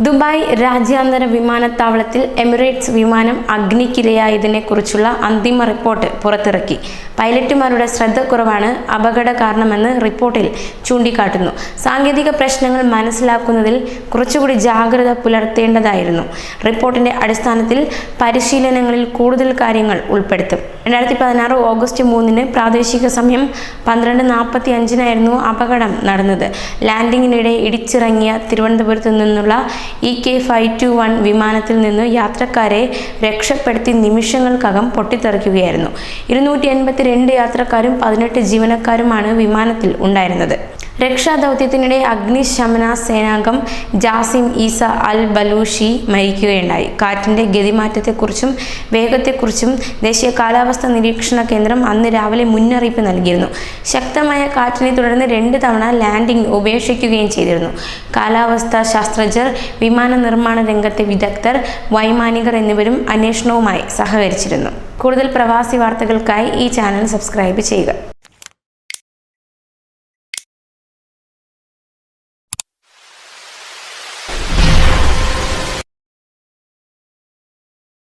Dubai രാജ്യാന്തര വിമാനത്താവളത്തിൽ Emirates വിമാനം അഗ്നിക്കിരയായതിനെക്കുറിച്ചുള്ള അന്തിമ റിപ്പോർട്ട് പുറത്തിറക്കി. പൈലറ്റുമാരുടെ ശ്രദ്ധക്കുറവാണ് അപകട കാരണമെന്ന് റിപ്പോർട്ടിൽ ചൂണ്ടിക്കാട്ടുന്നു. സാങ്കേതിക പ്രശ്നങ്ങൾ മനസ്സിലാക്കുന്നതിൽ കുറച്ചുകൂടി ജാഗ്രത പുലർത്തേണ്ടതായിരുന്നു. റിപ്പോർട്ടിന്റെ അടിസ്ഥാനത്തിൽ പരിശീലനങ്ങളിൽ കൂടുതൽ കാര്യങ്ങൾ ഉൾപ്പെടുത്തും. രണ്ടായിരത്തി പതിനാറ് ഓഗസ്റ്റ് മൂന്നിന് പ്രാദേശിക സമയം പന്ത്രണ്ട് നാൽപ്പത്തി അഞ്ചിനായിരുന്നു അപകടം നടന്നത്. ലാൻഡിങ്ങിനിടെ ഇടിച്ചിറങ്ങിയ തിരുവനന്തപുരത്ത് നിന്നുള്ള E K five two one വിമാനത്തിൽ നിന്ന് യാത്രക്കാരെ രക്ഷപ്പെടുത്തി നിമിഷങ്ങൾക്കകം പൊട്ടിത്തെറിക്കുകയായിരുന്നു. ഇരുന്നൂറ്റി എൺപത്തി രണ്ട് യാത്രക്കാരും പതിനെട്ട് ജീവനക്കാരുമാണ് വിമാനത്തിൽ ഉണ്ടായിരുന്നത്. രക്ഷാദൗത്യത്തിനിടെ അഗ്നിശമന സേനാംഗം ജാസിം ഈസ അൽ ബലൂഷി മരിക്കുകയുണ്ടായി. കാറ്റിന്റെ ഗതിമാറ്റത്തെക്കുറിച്ചും വേഗത്തെക്കുറിച്ചും ദേശീയ കാലാവസ്ഥാ നിരീക്ഷണ കേന്ദ്രം അന്ന് രാവിലെ മുന്നറിയിപ്പ് നൽകിയിരുന്നു. ശക്തമായ കാറ്റിനെ തുടർന്ന് രണ്ട് തവണ ലാൻഡിംഗ് ഉപേക്ഷിക്കുകയും ചെയ്തിരുന്നു. കാലാവസ്ഥാ ശാസ്ത്രജ്ഞർ വിമാന നിർമ്മാണ രംഗത്തെ വിദഗ്ധർ വൈമാനികർ എന്നിവരും അന്വേഷണവുമായി സഹകരിച്ചിരുന്നു. കൂടുതൽ പ്രവാസി വാർത്തകൾക്കായി ഈ ചാനൽ സബ്സ്ക്രൈബ് ചെയ്യുക.